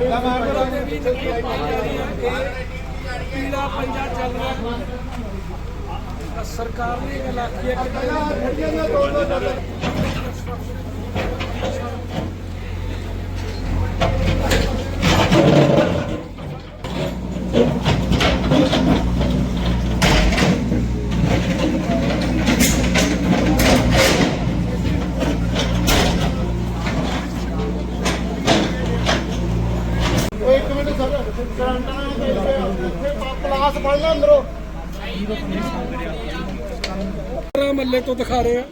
ਉਹਦੇ ਵੀ ਨਕਲੀ ਪਾਈ ਜਾ ਰਹੀ ਹੈ ਇਹ ਪੀਲਾ ਪੰਜਾ ਚੱਲ ਰਿਹਾ ਤਾਂ ਸਰਕਾਰ ਨੇ ਇਹ ਗੱਲ ਆਖੀ ਹੈ ਕਿ ਉਹ ਇੱਕ ਮਿੰਟ ਸਰ ਕਰੰਟ ਨਾਲ ਇੱਥੇ ਪਲਾਸ ਫੜ ਲੈ ਅੰਦਰੋਂ ਮੱਲੇ ਤੋਂ ਦਿਖਾ ਰਹੇ ਆ।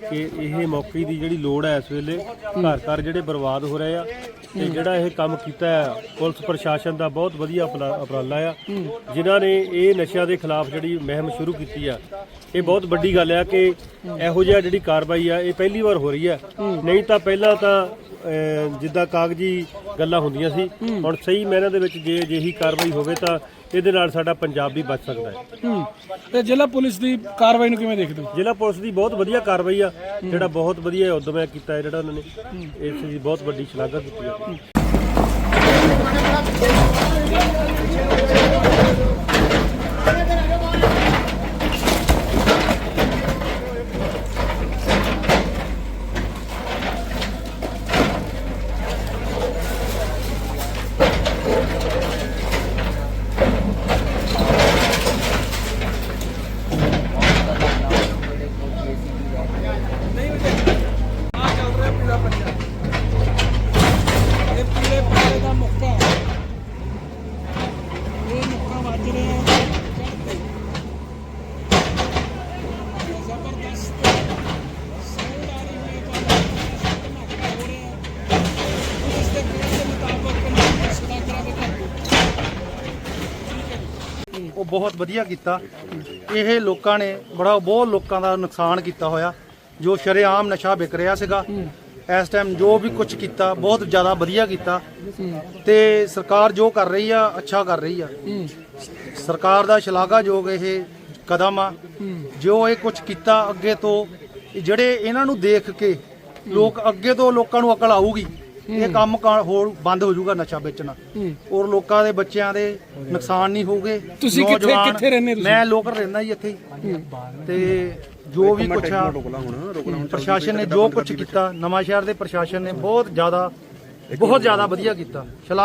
ਕਿ ਇਹ ਮੌਕੇ ਦੀ ਜਿਹੜੀ ਲੋੜ ਹੈ ਇਸ ਵੇਲੇ ਘਰ ਘਰ ਜਿਹੜੇ ਬਰਬਾਦ ਹੋ ਰਹੇ ਆ ਤੇ ਜਿਹੜਾ ਇਹ ਕੰਮ ਕੀਤਾ ਹੈ ਪੁਲਿਸ ਪ੍ਰਸ਼ਾਸਨ ਦਾ ਬਹੁਤ ਵਧੀਆ ਉਪਰਾ- ਉਪਰਾਲਾ ਆ। ਜਿਨ੍ਹਾਂ ਨੇ ਇਹ ਨਸ਼ਿਆਂ ਦੇ ਖਿਲਾਫ ਜਿਹੜੀ ਮੁਹਿੰਮ ਸ਼ੁਰੂ ਕੀਤੀ ਆ ਇਹ ਬਹੁਤ ਵੱਡੀ ਗੱਲ ਆ ਕਿ ਇਹੋ ਜਿਹਾ ਜਿਹੜੀ ਕਾਰਵਾਈ ਆ ਇਹ ਪਹਿਲੀ ਵਾਰ ਹੋ ਰਹੀ ਆ। ਨਹੀਂ ਤਾਂ ਪਹਿਲਾਂ ਤਾਂ ਅਹ, ਜਿੱਦਾਂ ਕਾਗਜ਼ੀ ਗੱਲਾਂ ਹੁੰਦੀਆਂ ਸੀ। ਹੁਣ ਸਹੀ ਮੈਨਾਂ ਦੇ ਵਿੱਚ ਜੇ ਅਜਿਹੀ ਕਾਰਵਾਈ ਹੋਵੇ ਤਾਂ ਇਹਦੇ ਨਾਲ ਸਾਡਾ ਪੰਜਾਬ ਵੀ ਬਚ ਸਕਦਾ ਹੈ। ਹੂੰ। ਤੇ ਜ਼ਿਲ੍ਹਾ ਪੁਲਿਸ ਦੀ ਕਾਰਵਾਈ ਨੂੰ ਕਿਵੇਂ ਦੇਖਦੇ ਹੋ? ਜ਼ਿਲ੍ਹਾ ਪੁਲਿਸ ਦੀ ਬਹੁਤ ਵਧੀਆ ਕਾਰਵਾਈ ਆ ਜਿਹੜਾ ਬਹੁਤ ਵਧੀਆ ਉਦਮ ਹੈ ਕੀਤਾ ਹੈ ਜਿਹੜਾ ਉਹਨਾਂ ਨੇ। ਇਸ ਦੀ ਬਹੁਤ ਵੱਡੀ ਸ਼ਲਾਘਾ ਕੀਤੀ ਹੈ ਆ ਚੱਲ ਰਿਹਾ ਪੀਲਾ ਪੰਜਾ ਇਹ ਪੀਲੇ ਪੰਜਾ ਦਾ ਮੁੱਕਾ ਇਹ ਮੁੱਕਾ ਵੱਜ ਰਿਹਾ ਚੜ੍ਹਦੇ ਜ਼ਬਰਦਸਤ ਸਾਊਂਡ ਆ ਰਹੀ ਹੈ ਤਾਂ ਧਮਾਕਾ ਹੋ ਰਿਹਾ ਹੈ ਪੁਲਿਸ ਦੇ ਕਹਿਣ ਦੇ ਮੁਤਾਬਕ ਪੰਜਾਬ ਸਦਾਕਰਾ ਦੇ ਘਰ ਉਹ ਬਹੁਤ ਵਧੀਆ ਕੀਤਾ। ਇਹ ਲੋਕਾਂ ਨੇ ਬੜਾ, ਬਹੁਤ ਲੋਕਾਂ ਦਾ ਨੁਕਸਾਨ ਕੀਤਾ ਹੋਇਆ। ਜੋ ਸ਼ਰੇਆਮ ਨਸ਼ਾ ਵਿਕ ਰਿਹਾ ਸੀਗਾ, ਇਸ ਟਾਈਮ ਜੋ ਵੀ ਕੁਝ ਕੀਤਾ, ਬਹੁਤ ਜ਼ਿਆਦਾ ਵਧੀਆ ਕੀਤਾ। ਤੇ ਸਰਕਾਰ ਜੋ ਕਰ ਰਹੀ ਆ, ਅੱਛਾ ਕਰ ਰਹੀ ਆ। ਸਰਕਾਰ ਦਾ ਸ਼ਲਾਘਾਯੋਗ ਇਹ ਕਦਮ ਆ। ਜੋ ਇਹ ਕੁਝ ਕੀਤਾ ਅੱਗੇ ਤੋਂ, ਜਿਹੜੇ ਇਹਨਾਂ ਨੂੰ ਦੇਖ ਕੇ ਲੋਕ ਅੱਗੇ ਤੋਂ ਲੋਕਾਂ ਨੂੰ ਅਕਲ ਆਊਗੀ ਇਹ ਕੰਮ ਕ- ਹੋਰ ਬੰਦ ਹੋ ਜਾਊਗਾ ਨਸ਼ਾ ਵੇਚਣਾ। ਔਰ ਲੋਕਾਂ ਦੇ ਬੱਚਿਆਂ ਦੇ ਨੁਕਸਾਨ ਨਹੀਂ ਹੋਊਗੇ। ਤੁਸੀਂ ਕਿੱਥੇ- ਨੌਜਵਾਨ- ਕਿੱਥੇ ਰਹਿੰਦੇ ਤੁਸੀਂ? ਮੈਂ ਲੋਕਲ ਰਹਿੰਦਾ ਜੀ ਇੱਥੇ। ਹੀ। ਤੇ ਜੋ ਵੀ ਕੁਛ ਆ ਪ੍ਰਸ਼ਾਸਨ ਨੇ ਜੋ ਕੁਝ ਕੀਤਾ ਨਵਾਂ ਸ਼ਹਿਰ ਦੇ ਪ੍ਰਸ਼ਾਸਨ ਨੇ ਬਹੁਤ ਜ਼ਿਆਦਾ ਬਹੁਤ ਜ਼ਿਆਦਾ ਵਧੀਆ ਕੀਤਾ। ਸ਼ਲਾ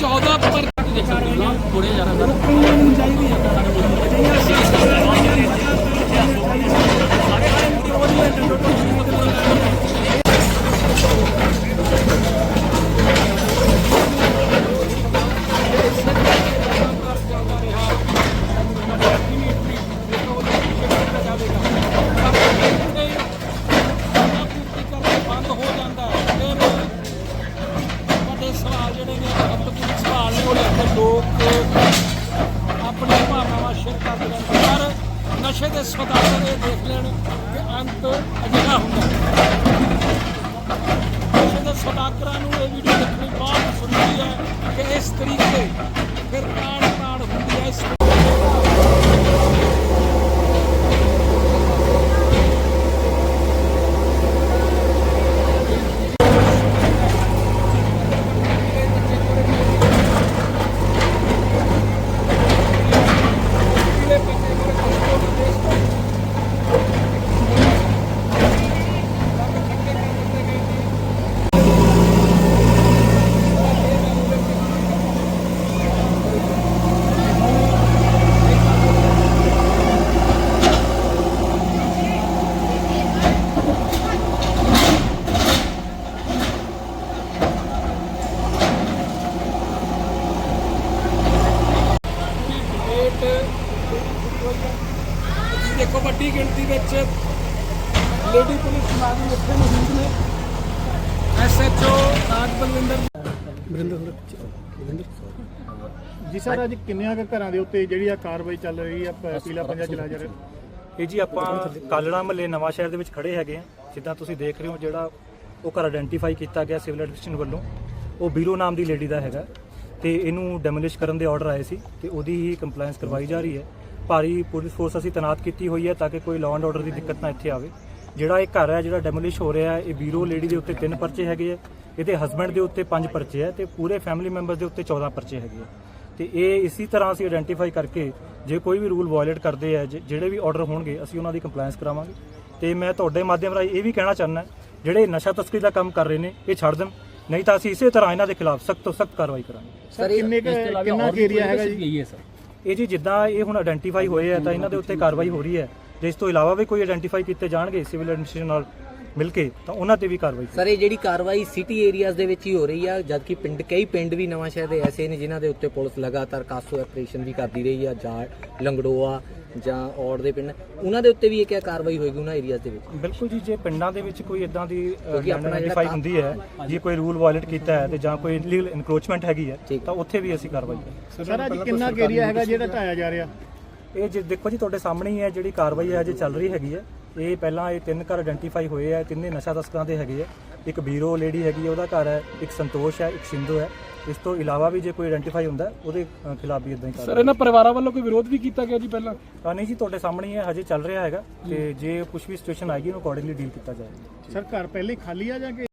14 14 ਪਰਚੇ ਪਹਿਲਾਂ ਨੇ ਇਹਦੇ 14 ਪਰਚੇ ਦੇਖੋ ਥੋੜੇ ਜ਼ਿਆਦਾ ਕਾਨੂੰਨ ਚਾਹੀਦੀ ਹੈ ਬੰਦ ਲੇਡੀ ਪੁਲਿਸ ਮੁਲਾਜ਼ਮ ਇੱਥੇ ਮੌਜੂਦ ਨੇ। ਐਸਐਚਓ ਰਾਜ ਬਲਵਿੰਦਰ ਜੀ ਸਰ ਅੱਜ ਕਿੰਨਿਆਂ ਕੁ ਘਰਾਂ ਦੇ ਉੱਤੇ ਜਿਹੜੀ ਆ ਕਾਰਵਾਈ ਚੱਲ ਰਹੀ ਆ ਪ- ਪੀਲਾ ਪੰਜਾ ਚਲਾ ਜਾ ਰਿਹਾ? ਇਹ ਜੀ ਆਪਾਂ ਕਾਲੜਾ ਮਹੱਲੇ ਨਵਾਂ ਸ਼ਹਿਰ ਦੇ ਵਿੱਚ ਖੜੇ ਹੈਗੇ ਆ। ਜਿੱਦਾਂ ਤੁਸੀਂ ਦੇਖ ਰਹੇ ਹੋ ਜਿਹੜਾ ਉਹ ਘਰ ਆਇਡੈਂਟੀਫਾਈ ਕੀਤਾ ਗਿਆ ਸਿਵਲ ਐਡਮਿਨਿਸਟ੍ਰੇਸ਼ਨ ਵੱਲੋਂ। ਉਹ ਬੀਰੋ ਨਾਮ ਦੀ ਲੇਡੀ ਦਾ ਹੈਗਾ। ਤੇ ਇਹਨੂੰ ਡੈਮੋਲਿਸ਼ ਕਰਨ ਦੇ ਆਰਡਰ ਆਏ ਸੀ ਤੇ ਉਹਦੀ ਹੀ ਕੰਪਲਾਈਂਸ ਕਰਵਾਈ ਜਾ ਰਹੀ ਹੈ। ਭਾਰੀ ਪੁਲਿਸ ਫੋਰਸ ਅਸੀਂ ਤੈਨਾਤ ਕੀਤੀ ਹੋਈ ਹੈ ਤਾਂ ਕਿ ਕੋਈ ਲਾਅ ਐਂਡ ਆਰਡਰ ਦੀ ਦਿੱਕਤ ਨਾ ਇੱਥੇ ਆਵੇ। ਜਿਹੜਾ ਇਹ ਘਰ ਹੈ ਜਿਹੜਾ ਡੈਮੋਲਿਸ਼ ਹੋ ਰਿਹਾ ਹੈ ਇਹ ਬੀਰੋ ਲੇਡੀ ਦੇ ਉੱਤੇ ਤਿੰਨ ਪਰਚੇ ਹੈਗੇ ਆ। ਇਹਦੇ ਹਸਬੰਡ ਦੇ ਉੱਤੇ ਪੰਜ ਪਰਚੇ ਹੈ ਤੇ ਪੂਰੇ ਫੈਮਿਲੀ ਮੈਂਬਰ ਦੇ ਉੱਤੇ 14 ਪਰਚੇ ਹੈਗੇ ਆ। ਤੇ ਇਹ ਇਸੇ ਤਰ੍ਹਾਂ ਅਸੀਂ ਆਇਡੈਂਟੀਫਾਈ ਕਰਕੇ ਜੇ ਕੋਈ ਵੀ ਰੂਲ ਵਾਇਲੇਟ ਕਰਦੇ ਆ ਜ- ਜਿਹੜੇ ਵੀ ਆਰਡਰ ਹੋਣਗੇ ਅਸੀਂ ਉਹਨਾਂ ਦੀ ਕੰਪਲਾਈਂਸ ਕਰਾਵਾਂਗੇ। ਤੇ ਮੈਂ ਤੁਹਾਡੇ ਮਾਧਿਅਮ ਰਾਹੀਂ ਇਹ ਵੀ ਕਹਿਣਾ ਚਾਹੁੰਦਾ ਜਿਹੜੇ ਨਸ਼ਾ ਤਸਕਰੀ ਦਾ ਕੰਮ ਕਰ ਰਹੇ ਨੇ ਇਹ ਛੱਡ ਦੇਣ। ਨਹੀਂ ਤਾਂ ਅਸੀਂ ਇਸੇ ਤਰ੍ਹਾਂ ਇਹਨਾਂ ਦੇ ਖਿਲਾਫ ਸਖਤ ਤੋਂ ਸਖਤ ਕਾਰਵਾਈ ਕਰਾਂਗੇ। ਸਰ ਕਿੰਨੇ ਕਿੰਨਾ ਏਰੀਆ ਹੈਗਾ ਜੀ? ਇਹ ਜੀ ਜਿੱਦਾਂ ਇਹ ਹੁਣ ਆਇਡੈਂਟੀਫਾਈ ਹੋਏ ਆ ਤਾਂ ਇਹਨਾਂ ਦੇ ਉੱਤੇ ਕਾਰਵਾਈ ਹੋ ਰਹੀ ਹੈ। ਜੇ ਇਸ ਤੋਂ ਇਲਾਵਾ ਵੀ ਕੋਈ ਆਇਡੈਂਟੀਫਾਈ ਕੀਤੇ ਜਾਣਗੇ ਸਿਵਲ ਐਡਮਿਨਿਸਟ੍ਰੇਸ਼ਨ ਨਾਲ? ਮਿਲ ਕੇ ਤਾਂ ਉਹਨਾਂ ਤੇ ਵੀ ਕਾਰਵਾਈ ਸਰ ਇਹ ਜਿਹੜੀ ਕਾਰਵਾਈ ਸਿਟੀ ਏਰੀਆਜ਼ ਦੇ ਵਿੱਚ ਹੀ ਹੋ ਰਹੀ ਆ ਜਦਕਿ ਪਿੰਡ ਕਈ ਪਿੰਡ ਵੀ ਨਵਾਂ ਸ਼ਹਿਰ ਦੇ ਐਸੇ ਨੇ ਜਿਨ੍ਹਾਂ ਦੇ ਉੱਤੇ ਪੁਲਿਸ ਲਗਾਤਾਰ ਕਾਸੋ ਆਪਰੇਸ਼ਨ ਵੀ ਕਰਦੀ ਰਹੀ ਆ ਜਾਂ ਲੰਗੜੋਆ ਜਾਂ ਔੜ ਦੇ ਪਿੰਡ ਉਹਨਾਂ ਦੇ ਉੱਤੇ ਵੀ ਇਹ ਕਿਆ ਕਾਰਵਾਈ ਹੋਏਗੀ ਉਹਨਾਂ ਏਰੀਆਜ਼ ਦੇ ਵਿੱਚ? ਬਿਲਕੁਲ ਜੀ ਜੇ ਪਿੰਡਾਂ ਦੇ ਵਿੱਚ ਕੋਈ ਇਦਾਂ ਦੀ ਕੰਮ- ਹੁੰਦੀ ਹੈ ਜੇ ਕੋਈ ਰੂਲ ਵਾਇਲੇਟ ਕੀਤਾ ਹੈ ਤੇ ਜਾਂ ਕੋਈ ਇਲੀਗਲ ਇਨਕਰੋਚਮੈਂਟ ਹੈਗੀ ਹੈ। ਤਾਂ ਉੱਥੇ ਵੀ ਅਸੀਂ ਕਾਰਵਾਈ ਕਰਾਂਗੇ। ਸਰ ਅੱਜ ਕਿੰਨਾ ਕੁ ਏਰੀਆ ਹੈਗਾ ਜਿਹੜਾ ਢਾਇਆ ਜਾ ਰਿਹਾ? ਇਹ ਜੇ ਦੇਖੋ ਜੀ ਤੁਹਾਡੇ ਸਾਹਮਣੇ ਹੀ ਹੈ ਜਿਹੜੀ ਕਾਰਵਾਈ ਹੈ ਅਜੇ ਚੱਲ ਰਹੀ ਹੈਗੀ ਹੈ। ਇਹ ਪਹਿਲਾਂ ਇਹ ਤਿੰਨ ਘਰ ਆਇਡੈਂਟੀਫਾਈ ਹੋਏ ਆ ਤਿੰਨੇ ਨਸ਼ਾ ਤਸਕਰਾਂ ਦੇ ਹੈਗੇ ਆ। ਇੱਕ ਬੀਰੋ ਲੇਡੀ ਹੈਗੀ ਹੈ ਉਹਦਾ ਘਰ ਹੈ ਇੱਕ ਸੰਤੋਸ਼ ਹੈ ਇੱਕ ਸਿੰਧੂ ਹੈ। ਇਸ ਤੋਂ ਇਲਾਵਾ ਵੀ ਜੇ ਕੋਈ ਆਇਡੈਂਟੀਫਾਈ ਹੁੰਦਾ ਉਹਦੇ ਖਿਲਾਫ ਵੀ ਇਦਾਂ ਹੀ ਸਰ ਕਾਰਵਾਈ ਇਹਨਾਂ ਪਰਿਵਾਰਾਂ ਵੱਲੋਂ ਕੋਈ ਵਿਰੋਧ ਵੀ ਕੀਤਾ ਗਿਆ ਜੀ ਪਹਿਲਾਂ? ਤਾਂ ਨਹੀਂ ਜੀ ਤੁਹਾਡੇ ਸਾਹਮਣੇ ਹੀ ਹੈ ਹਜੇ ਚੱਲ ਰਿਹਾ ਹੈਗਾ। ਤੇ ਜੇ ਕੁਝ ਵੀ ਸਿਚੁਏਸ਼ਨ ਆਏਗੀ ਉਹਨੂੰ ਅਕੋਰਡਿੰਗਲੀ ਡੀਲ ਕੀਤਾ ਜਾਏਗਾ। ਸਰ ਘਰ ਪਹਿਲੇ ਖਾਲੀ ਆ ਜਾਂ ਕਿ